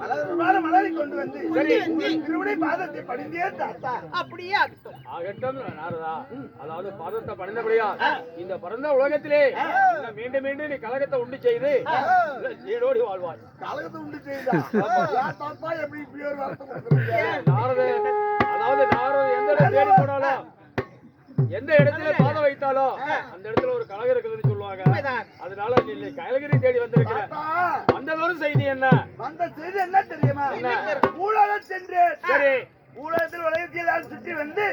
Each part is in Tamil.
மலரை கொண்டு வந்து திருவிடை பாதத்தை படிந்தே தாத்தா. அப்படியே ஆகட்டும் ஆகட்டும் நாரதா. அதாவது பதத்தை பணிந்தபடியா இந்த பரந்த உலகத்திலே மீண்டும் மீண்டும் நீ கழகத்தை உண்டு செய்து சீடோடி வாழ்வாய். கழகத்தை உண்டு செய்தா? யா தாத்தா எப்படி இப்படி ஒரு? நாரத அதாவது நாரத எந்த தேடி போனாலும் எந்த இடத்துல பாதம் வைத்தாலும் அதனால நீ கழகரி தேடி வந்திருக்கிற. ஒரு செய்தி என்ன? வந்த செய்தி என்ன தெரியுமா? என்ன? ஊழல சென்று சரி. ஊழகத்தில் உலகத்தில் சுற்றி வந்து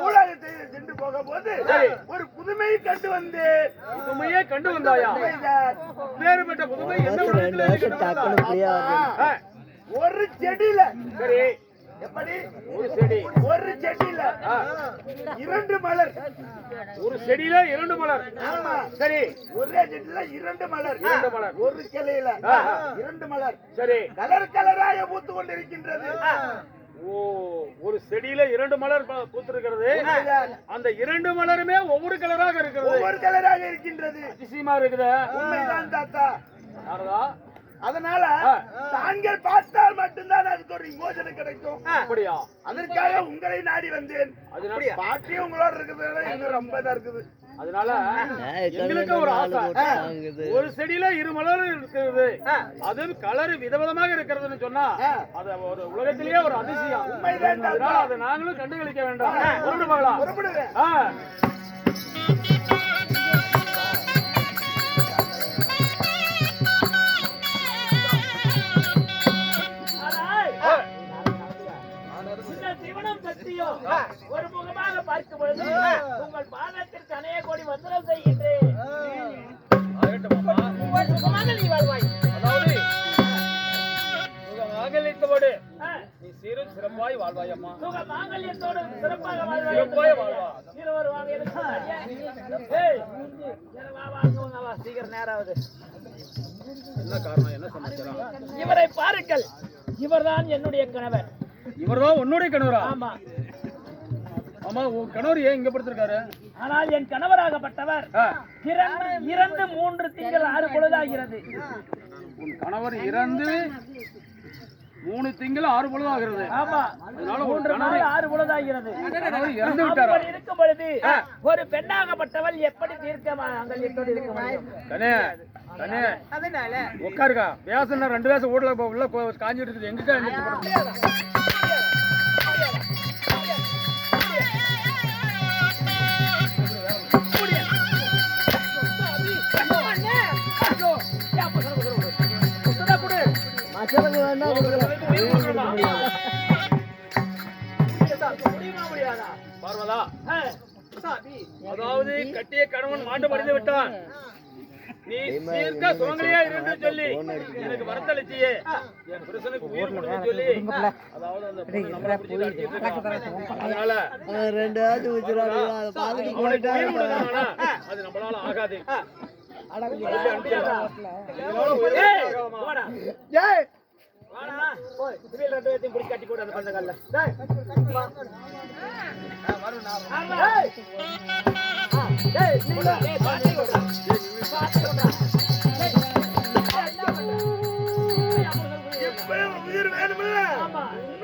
ஊழகத்தை சென்று போக போது சரி. ஒரு புதுமையை கண்டு வந்து புதுமையே கண்டு வந்தாயா. வேறுபட்ட புதுமை? ஆ, ஒரு செடியில. சரி. எப்படி? ஒரு செடி. ஒரு செடியில. இரண்டு மலர். ஒரு செடியில இரண்டு மலர். ஆமா. சரி. ஒரே செடியில இரண்டு மலர். இரண்டு மலர். ஒரு கிளையில. இரண்டு மலர். சரி. கலர் கலராக பூத்து கொண்டிருக்கின்றது. ஓ ஒரு செடியில இரண்டு மலர் பூத்திருக்கிறது. அந்த இரண்டு மலருமே ஒவ்வொரு கலராக இருக்கிறது. ஒவ்வொரு கலராக இருக்கின்றது. அதிசயமா இருக்குது. உண்மைதான் தாத்தா. அதனால. தாங்கள் பார்த்தால் யோஜனை கிடைக்கும். அப்படியா? அதற்காக உங்களை நாடி வந்தேன். அதனால பாட்டி உங்களோட இருக்கிறதுனால இன்னும் ரொம்ப இதா இருக்குது. அதனால எங்களுக்கு ஒரு ஆசை. ஒரு செடியில இரு மலர் இருக்கிறது அது கலர் விதவிதமாக இருக்கிறதுன்னு சொன்னா அது ஒரு உலகத்திலேயே ஒரு அதிசயம். அதனால அதை நாங்களும் கண்டுகளிக்க வேண்டாம். புறப்பட்டு போகலாம் இந்த சிவனும் சக்தியும் ஒரு முகமாக பார்க்கும் பொழுது உங்கள் பாதத்திற்கு அநேக கோடி வந்தனம் செய்கின்றேன். உங்கள் நீ அதாவது மாங்கல்யத்தோடு ஆ, நீ சீரும் சிறப்பாய் வாழ்வாய் அம்மா சுக மாங்கல்யத்தோடு சிறப்பாக வாழ்வாய். சிறப்பாய் வாழ்வா. இருவர் வாங்க எனக்கு சீக்கிரம் என்ன காரணம் என்ன சமாச்சாரம்? இவரை பாருங்கள். இவர்தான் என்னுடைய கணவர். இவர்தான் உன்னுடைய கணவரா? ஆமா. ஆமா உன் கணவர் ஏன் இங்க படுத்திருக்காரு? ஆனால் என் கணவராகப்பட்டவர். இறந்து மூன்று திங்கள் ஆறு பொழுதாகிறது. உன் கணவர் இறந்து மூணு திங்கள் ஆறு பொழுது ஆகிறது ஆமா. அதனால ஒரு மூன்று கணவர் நாள் ஆறு பொழுதாகிறது. இறந்து விட்டாரா? அப்படி இருக்கும் பொழுது ஒரு பெண்ணாகப்பட்டவள் எப்படி தீர்க்க உட்காருக்கா பேசணும் ரெண்டு பேசம் வீட்டுல போ- உள்ள காஞ்சிட்டு இருக்குது எங்கக்கா எந்திரிச்சு அதாவது கட்டிய கணவன் மாண்டு மடிந்து விட்டான். நீ சீர்க்க சுமங்கலியா இருந்து சொல்லி எனக்கு வரத்தளிச்சியே. என் புருஷனுக்கு உயிர் கொடுன்னு சொல்லி அதாவது அந்த பொண்ணு நம்மளை பிடிச்சி அடிச்சிட்டு இருக்கான். அதனால ரெண்டாவது ஊத்துறாரு அதை பார்த்துட்டு அவனுக்கு உயிர் கொடுக்கணும்னா அது நம்மளால ஆகாது. இதனால கட்டி அந்த பந்தங்கள்ல இப்பவே உயிர் வேணுமில்ல இன்னும்